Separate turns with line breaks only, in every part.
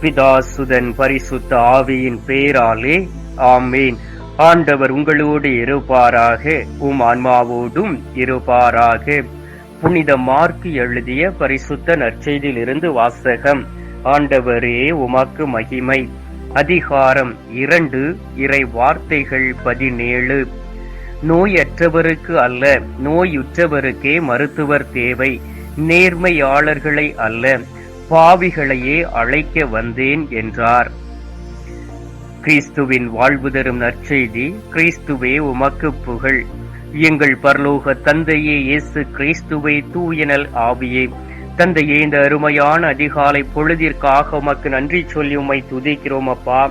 பிதாசுதன் பரிசுத்த ஆவியின் பேராலே ஆமேன். ஆண்டவர் உங்களோடு இருப்பாராக உம் ஆன்மாவோடும் இருப்பாராக. புனித மார்க்கு எழுதிய பரிசுத்த நற்செய்தியிலிருந்து வாசகம் ஆண்டவரே உமாக்கு மகிமை. அதிகாரம் இரண்டு இறை வார்த்தைகள் பதினேழு. நோயற்றவருக்கு அல்ல நோயுற்றவருக்கே மருத்துவர் தேவை நேர்மையாளர்களை அல்ல. பாவிகளையே அழைக்க வந்தேன் என்றார். கிறிஸ்துவின் வாழ்வு தரும் நற்செய்தி கிறிஸ்துவே உமக்கு புகழ். எங்கள் பரலோக தந்தையே இயேசு கிறிஸ்துவை தூயனல் ஆவியே. தந்தையே இந்த அருமையான அதிகாலை பொழுதிற்காக உமக்கு நன்றி சொல்லி உம்மை துதிக்கிறோம் அப்பா.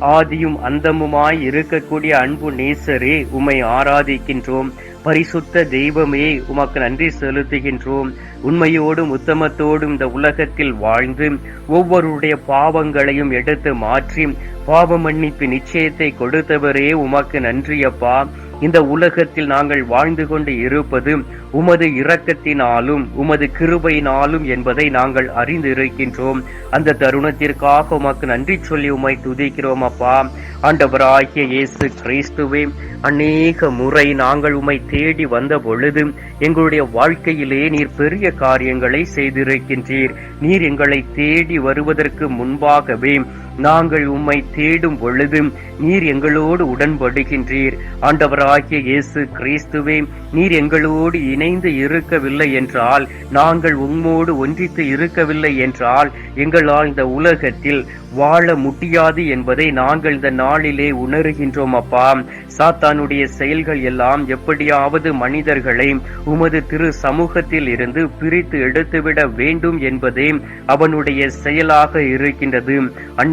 ஆதியும் அந்தமுமாய் இருக்கக்கூடிய அன்பு நேசரே உம்மை ஆராதிக்கின்றோம். பரிசுத்த தெய்வமே உமக்கு நன்றி செலுத்துகின்றோம். உண்மையோடும் உத்தமத்தோடும் இந்த உலகத்தில் வாழ்ந்து ஒவ்வொருடைய பாவங்களையும் எடுத்து மாற்றி பாவ மன்னிப்பு நிச்சயத்தை கொடுத்தவரே உமக்கு நன்றியப்பா. இந்த உலகத்தில் நாங்கள் வாழ்ந்து கொண்டு இருப்பது உமது இரக்கத்தினாலும் உமது கிருபையினாலும் என்பதை நாங்கள் அறிந்திருக்கின்றோம். அந்த தருணத்திற்காக உமக்கு நன்றி சொல்லி உமை துதிக்கிறோம் அப்பா. ஆண்டவராகிய இயேசு கிறிஸ்துவே அநேக முறை நாங்கள் உமை தேடி வந்த பொழுது எங்களுடைய வாழ்க்கையிலே நீர் பெரிய காரியங்களை செய்திருக்கின்றீர். நீர் எங்களை தேடி வருவதற்கு முன்பாகவே நாங்கள் உம்மை தேடும் பொழுது நீர் எங்களோடு உடன்படுகின்றீர். ஆண்டவராகிய இயேசு கிறிஸ்துவே நீர் எங்களோடு இணைந்து இருக்கவில்லை என்றால் நாங்கள் உம்மோடு ஒன்றித்து இருக்கவில்லை என்றால் எங்களால் இந்த உலகத்தில் வாழ முடியாது என்பதை நாங்கள் இந்த நாளிலே உணர்கின்றோம் அப்பா. சாத்தானுடைய செயல்கள் எல்லாம் எப்படியாவது மனிதர்களை உமது திரு சமூகத்தில் இருந்து பிரித்து எடுத்துவிட வேண்டும் என்பதே அவனுடைய செயலாக இருக்கின்றது.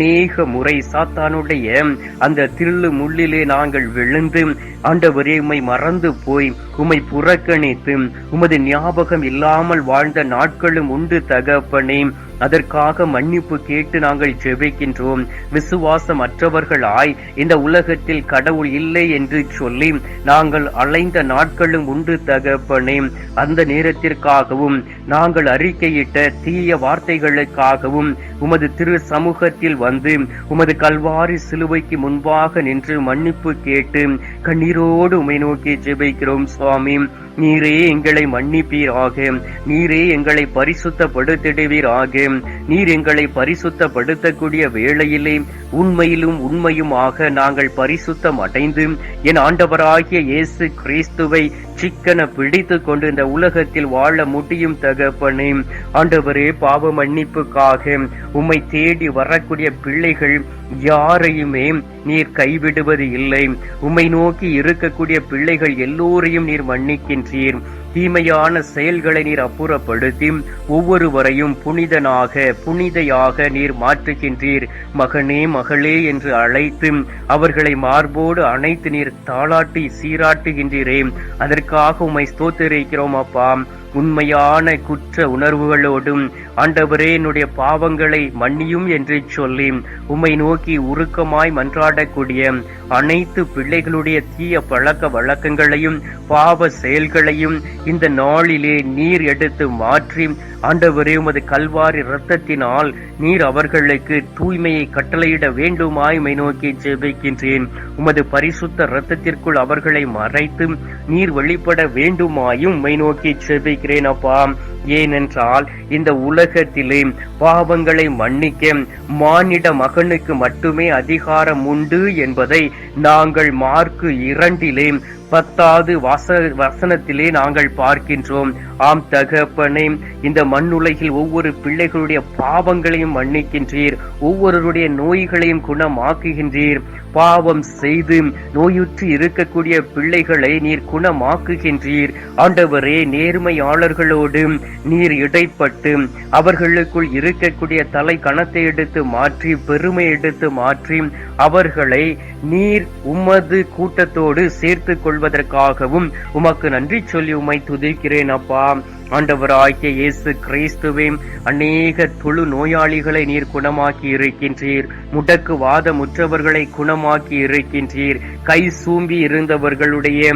அநேக முறை சாத்தானுடைய அந்த தில்லு முள்ளிலே நாங்கள் விழுந்து ஆண்டவரே உம்மை மறந்து போய் உம்மை புறக்கணித்து உமது ஞாபகம் இல்லாமல் வாழ்ந்த நாட்களும் உண்டு தகப்பனே. அதற்காக மன்னிப்பு கேட்டு நாங்கள் ஜெபிக்கின்றோம். விசுவாசம் அற்றவர்களாய் இந்த உலகத்தில் கடவுள் இல்லை என்று சொல்லி நாங்கள் அலைந்த நாட்களும் உண்டு தகப்பனே. அந்த நேரத்திற்காகவும் நாங்கள் அறிக்கையிட்ட தீய வார்த்தைகளுக்காகவும் உமது திரு சமூகத்தில் வந்து உமது கல்வாரி சிலுவைக்கு முன்பாக நின்று மன்னிப்பு கேட்டு கண்ணீரோடு உமை நோக்கி ஜெபிக்கிறோம் சுவாமி. நீரே எங்களை மன்னிப்பீராக. நீரே எங்களை பரிசுத்தப்படுத்திடுவீராக. நீர் எங்களை பரிசுத்தப்படுத்தக்கூடிய வேளையிலே உண்மையிலும் உண்மையுமாக நாங்கள் பரிசுத்தம் அடைந்து என் ஆண்டவராகிய இயேசு கிறிஸ்துவை சிக்கன பிடித்து கொண்டு இந்த உலகத்தில் வாழ முடியும் தகப்பனே. ஆண்டவரே பாவ மன்னிப்புக்காக உம்மை தேடி வரக்கூடிய பிள்ளைகள் யாரையுமே நீர் கைவிடுவது இல்லை. உம்மை நோக்கி இருக்கக்கூடிய பிள்ளைகள் எல்லோரையும் நீர் மன்னிக்கின்றீர். தீமையான செயல்களை நீர் அப்புறப்படுத்தி ஒவ்வொருவரையும் புனிதனாக புனிதையாக நீர் மாற்றுகின்றீர். மகனே மகளே என்று அழைத்து அவர்களை மார்போடு அணைத்து நீர் தாளாட்டி சீராட்டுகின்றீரே. அதற்காக உமை ஸ்தோத்திரிக்கிறோம் அப்பா. உண்மையான குற்ற உணர்வுகளோடும் ஆண்டவரே என்னுடைய பாவங்களை மன்னியும் என்று சொல்லி உம்மை நோக்கி உருக்கமாய் மன்றாடக்கூடிய அனைத்து பிள்ளைகளுடைய தீய பழக்க வழக்கங்களையும் பாவ செயல்களையும் இந்த நாளிலே நீர் எடுத்து மாற்றி ஆண்டவரே உமது கல்வாரி இரத்தத்தினால் நீர் அவர்களுக்கு தூய்மையை கட்டளையிட வேண்டுமாய் மை நோக்கி ஜெபிக்கின்றேன். உமது பரிசுத்த இரத்தத்திற்குள் அவர்களை மறைத்து நீர் வெளிப்பட வேண்டுமாயும் மை நோக்கி ஜெபிக்கிறேன் அப்பா. ஏனென்றால் இந்த உலகத்திலே பாவங்களை மன்னிக்க மானிட மகனுக்கு மட்டுமே அதிகாரம் உண்டு என்பதை நாங்கள் மார்க்கு இரண்டிலே பத்தாவது வாச வசனத்திலே நாங்கள் பார்க்கின்றோம். ஆம் தகப்பனே இந்த மண்ணுலகில் ஒவ்வொரு பிள்ளைகளுடைய பாவங்களையும் மன்னிக்கின்றீர் ஒவ்வொருவருடைய நோய்களையும் குணமாக்குகின்றீர். பாவம் செய்து நோயுற்று இருக்கக்கூடிய பிள்ளைகளை நீர் குணமாக்குகின்றீர். ஆண்டவரே நேர்மையாளர்களோடு நீர் இடைப்பட்டு அவர்களுக்குள் இருக்கக்கூடிய தலை கணத்தை எடுத்து மாற்றி பெருமை எடுத்து மாற்றி அவர்களை நீர் உமது கூட்டத்தோடு சேர்த்து கொள்வதற்காகவும் உமக்கு நன்றி சொல்லி உம்மை துதிக்கிறேன் அப்பா. ஆண்டவராகிய இயேசு கிறிஸ்துவே அநேக தொழு நோயாளிகளை நீர் குணமாக்கி இருக்கின்றீர். முடக்கு வாதமுற்றவர்களை குணமாக்கி இருக்கின்றீர். கை சூம்பி இருந்தவர்களுடைய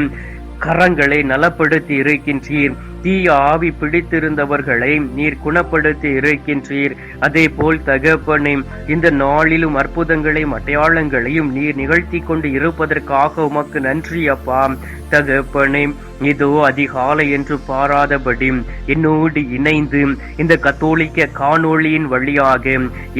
கரங்களை நலப்படுத்தி இருக்கின்றீர். தீய ஆவி பிடித்திருந்தவர்களை நீர் குணப்படுத்தி இருக்கின்றீர். அதே போல் தகப்பனே இந்த நாளிலும் அற்புதங்களையும் அடையாளங்களையும் நீர் நிகழ்த்தி கொண்டு இருப்பதற்காக உமக்கு நன்றி அப்பா. தகப்பனே இதோ அதிகாலை என்று பாராதபடி என்னோடு இணைந்து இந்த கத்தோலிக்க காணொளியின் வழியாக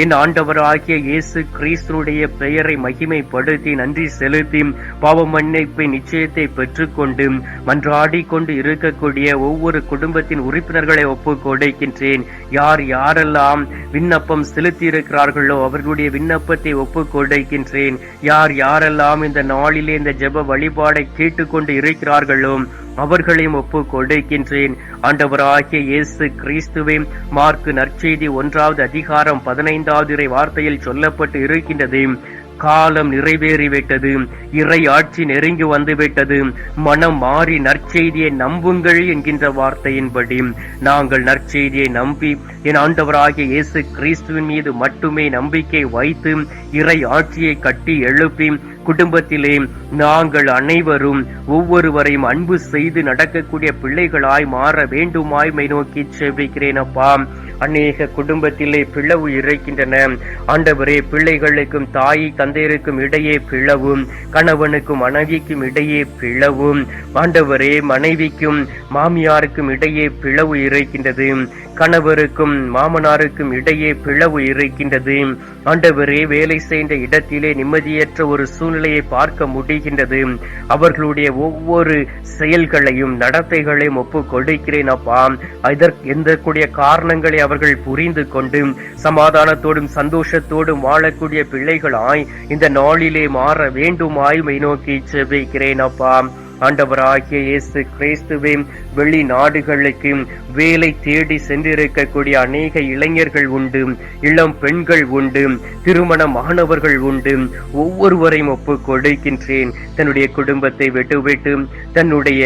என் ஆண்டவராகிய இயேசு கிறிஸ்துடைய பெயரை மகிமைப்படுத்தி நன்றி செலுத்தி பாவ மன்னிப்பை நிச்சயத்தை பெற்றுக்கொண்டு மன்றாடி கொண்டு இருக்கக்கூடிய ஒவ்வொரு குடும்பத்தின் உறுப்பினர்களை ஒப்பு கொடுக்கின்றேன். யார் யாரெல்லாம் விண்ணப்பம் செலுத்தி இருக்கிறார்களோ அவர்களுடைய விண்ணப்பத்தை ஒப்பு கொடுக்கின்றேன். யார் யாரெல்லாம் இந்த நாளிலே இந்த ஜெப வழிபாடை கேட்டுக்கொண்டு இருக்கிறார்களோ அவர்களையும் ஒப்பு கொடுக்கின்றேன். ஆண்டவராகிய இயேசு கிறிஸ்துவே மார்க்கு நற்செய்தி ஒன்றாவது அதிகாரம் பதினைந்தாவது வார்த்தையில் சொல்லப்பட்டு இருக்கின்றது. காலம் நிறைவேறிவிட்டது. இறை ஆட்சி நெருங்கி வந்துவிட்டது. மனம் மாறி நற்செய்தியை நம்புங்கள் என்கின்ற வார்த்தையின்படி நாங்கள் நற்செய்தியை நம்பி என் ஆண்டவராகிய இயேசு கிறிஸ்துவின் மீது மட்டுமே நம்பிக்கை வைத்து இறை ஆட்சியை கட்டி எழுப்பி குடும்பத்திலே நாங்கள் அனைவரும் ஒவ்வொருவரையும் அன்பு செய்து நடக்கக்கூடிய பிள்ளைகளாய் மாற வேண்டுமாய் மை நோக்கி செவிக்கிறேன் அப்பா. அநேக குடும்பத்திலே பிளவு இருக்கின்றன ஆண்டவரே பிள்ளைகளுக்கும் தாய் தந்தையருக்கும் இடையே பிளவும் கணவனுக்கும் மனைவிக்கும் இடையே பிளவும். ஆண்டவரே மனைவிக்கும் மாமியாருக்கும் இடையே பிளவு இருக்கின்றது கணவருக்கும் மாமனாருக்கும் இடையே பிளவு இருக்கின்றது. ஆண்டவரே வேலை செய்த இடத்திலே நிம்மதியற்ற ஒரு சூழ்நிலையை பார்க்க முடிகின்றது. அவர்களுடைய ஒவ்வொரு செயல்களையும் நடத்தைகளையும் ஒப்பு கொடுக்கிறேன் அப்பா. இதற்கு எந்த கூடிய காரணங்களை அவர்கள் புரிந்து கொண்டு சமாதானத்தோடும் சந்தோஷத்தோடும் வாழக்கூடிய பிள்ளைகளாய் இந்த நாளிலே மாற வேண்டுமாய் மை நோக்கி செபிக்கிறேன் அப்பா. ஆண்டவராகிய இயேசு கிறிஸ்துவே வெளிநாடுகளுக்கு வேலை தேடி சென்றிருக்கக்கூடிய அநேக இளைஞர்கள் உண்டு இளம் பெண்கள் உண்டு திருமணமானவர்கள் உண்டு. ஒவ்வொருவரையும் ஒப்பு கொடுக்கின்றேன். தன்னுடைய குடும்பத்தை விட்டுவிட்டு தன்னுடைய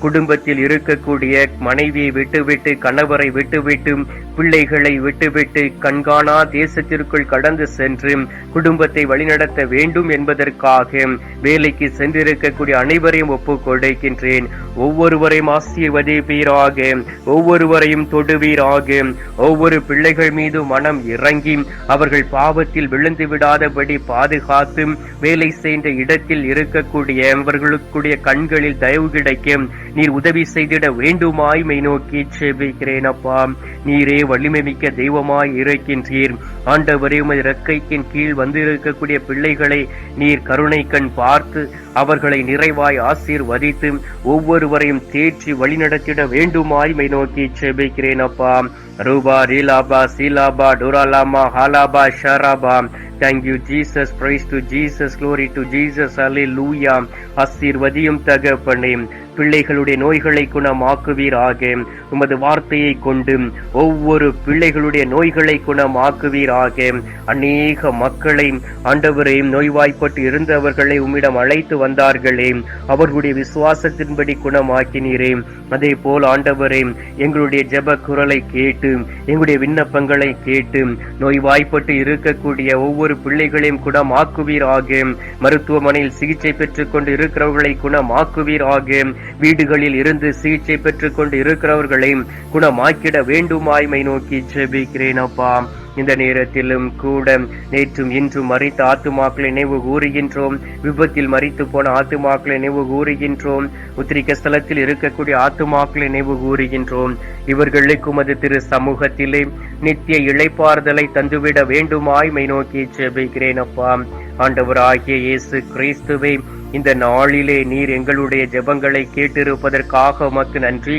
குடும்பத்தில் இருக்கக்கூடிய மனைவியை விட்டுவிட்டு கணவரை விட்டுவிட்டு பிள்ளைகளை விட்டுவிட்டு கண்காணா தேசத்திற்குள் கடந்து சென்று குடும்பத்தை வழிநடத்த வேண்டும் என்பதற்காக வேலைக்கு சென்றிருக்கக்கூடிய அனைவரையும் ஒப்பு கொடுக்கின்றேன். ஒவ்வொருவரையும் ஆசீர்வதிப்பீராக ஒவ்வொருவரையும் தொடுவீராக. ஒவ்வொரு பிள்ளைகள் மீது மனம் இறங்கி அவர்கள் பாவத்தில் விழுந்து விடாதபடி பாதுகாத்து வேலை செய்த இடத்தில் இருக்கக்கூடிய அவர்களுக்குடைய கண்களில் தயவு கிடைக்கும் நீர் உதவி செய்திட வேண்டுமாய் மை நோக்கி செபிக்கிறேன் அப்பா. நீரே வலிமை மிக்க தெய்வமாய் இருக்கின்றீர். ஆண்டவரே உமது இறக்கைக்கின் கீழ் வந்திருக்கக்கூடிய பிள்ளைகளை நீர் கருணை கண் பார்த்து அவர்களை நிறைவாய் ஆசீர் வதித்து ஒவ்வொருவரையும் தேற்றி வழிநடத்திட வேண்டுமாய் மை நோக்கி செபிக்கிறேன் அப்பா. ரூபா ரீலாபா சீலாபா டோராலாமா ஹாலாபா ஷராபா thank you Jesus praise to Jesus glory to Jesus hallelujah ஆசீர்வதியும் தகப்பனே. பிள்ளைகளுடைய நோய்களை குணமாக்குவீராக. உமது வார்த்தையை கொண்டு ஒவ்வொரு பிள்ளைகளுடைய நோய்களை குணமாக்குவீராக. அநேக மக்களை ஆண்டவரையும் நோய்வாய்ப்பட்டு இருந்தவர்களை உம்மிடம் அழைத்து வந்தார்களே. அவர்களுடைய விசுவாசத்தின்படி குணமாக்கினீரே. அதே போல் ஆண்டவரே எங்களுடைய ஜெப குரலை கேட்டு எங்களுடைய விண்ணப்பங்களை கேட்டு நோய்வாய்ப்பட்டு இருக்கக்கூடிய ஒவ்வொரு பிள்ளைகளையும் குணமாக்குவீராக. மருத்துவமனையில் சிகிச்சை பெற்றுக் கொண்டு இருக்கிறவர்களை குணமாக்குவீராக. வீடுகளில் இருந்து சிகிச்சை பெற்றுக் கொண்டு இருக்கிறவர்களை குணமாக்கிட வேண்டுமாய்மை நோக்கி ஜெபிக்கிறேன் அப்பா. இந்த நேரத்திலும் கூட நேற்றும் இன்றும் மறித்த ஆத்துமாக்களை நினைவு கூறுகின்றோம். விபத்தில் மறித்து போன ஆத்துமாக்களை நினைவு கூறுகின்றோம். உத்திரிக்க ஸ்தலத்தில் இருக்கக்கூடிய ஆத்துமாக்களை நினைவு கூறுகின்றோம். இவர்களுக்கு உமது திரு சமூகத்திலே நித்திய இழைப்பாறுதலை தந்துவிட வேண்டுமாய் மை நோக்கி ஜெபிக்கிறேன் அப்பா. ஆண்டவராகிய இயேசு கிறிஸ்துவை இந்த நாளிலே நீர் எங்களுடைய ஜெபங்களை கேட்டிருப்பதற்காக உமக்கு நன்றி.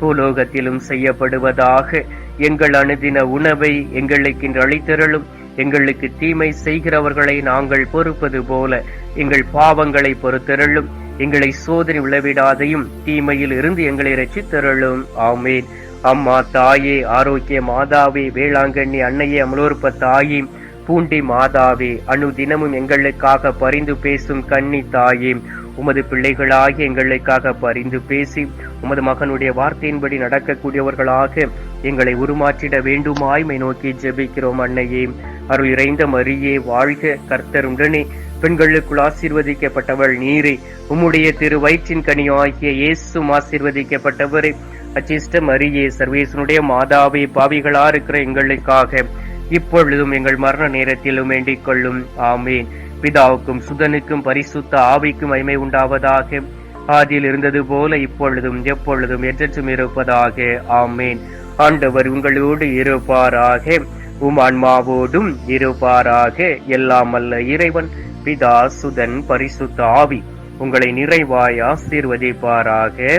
பூலோகத்திலும் செய்யப்படுவதாக எங்கள் அணுதின உணவை எங்களுக்கு இன்று அளித்தருளும். எங்களுக்கு தீமை செய்கிறவர்களை நாங்கள் பொறுப்பது போல எங்கள் பாவங்களை பொறுத்தருளும். எங்களை சோதனை விளைவிடாதையும் தீமையில் இருந்து எங்களை ரட்சித்தருளும் ஆமேன். அம்மா தாயே ஆரோக்கிய மாதாவே வேளாங்கண்ணி அன்னையே அமலோற்ப தாயே பூண்டி மாதாவே அணு தினமும் எங்களுக்காக பரிந்து பேசும் கன்னி தாயே உமது பிள்ளைகளாகி எங்களுக்காக பரிந்து பேசி உமது மகனுடைய வார்த்தையின்படி நடக்கக்கூடியவர்களாக எங்களை உருமாற்றிட வேண்டுமாய்மை நோக்கி ஜெபிக்கிறோம் அன்னையே. அருள் இறைந்த மரியே வாழ்க கர்த்தருடனே பெண்களுக்குள் ஆசீர்வதிக்கப்பட்டவள் நீரே. உம்முடைய திரு வயிற்றின் கனியாகிய இயேசும் ஆசீர்வதிக்கப்பட்டவரே. அச்சிஷ்ட மரியே சர்வேசனுடைய மாதாவே பாவிகளா இருக்கிற எங்களுக்காக இப்பொழுதும் எங்கள் மரண நேரத்திலும் வேண்டிக் கொள்ளும். ஆமேன். பிதாவுக்கும் சுதனுக்கும் பரிசுத்த ஆவிக்கும் அய்மை உண்டாவதாக. ஆதியில் இருந்தது போல இப்பொழுதும் எப்பொழுதும் என்றென்றும் இருப்பதாக. ஆமேன். ஆண்டவர் உங்களோடு இருப்பாராக. உம் ஆன்மாவோடும் இருப்பாராக. எல்லாம் அல்ல இறைவன் பிதா சுதன் பரிசுத்த ஆவி. உங்களை நிறைவாய் ஆசீர்வதிப்பாராக.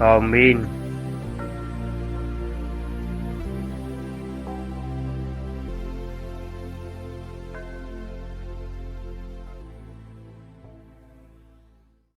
ஆமீன்.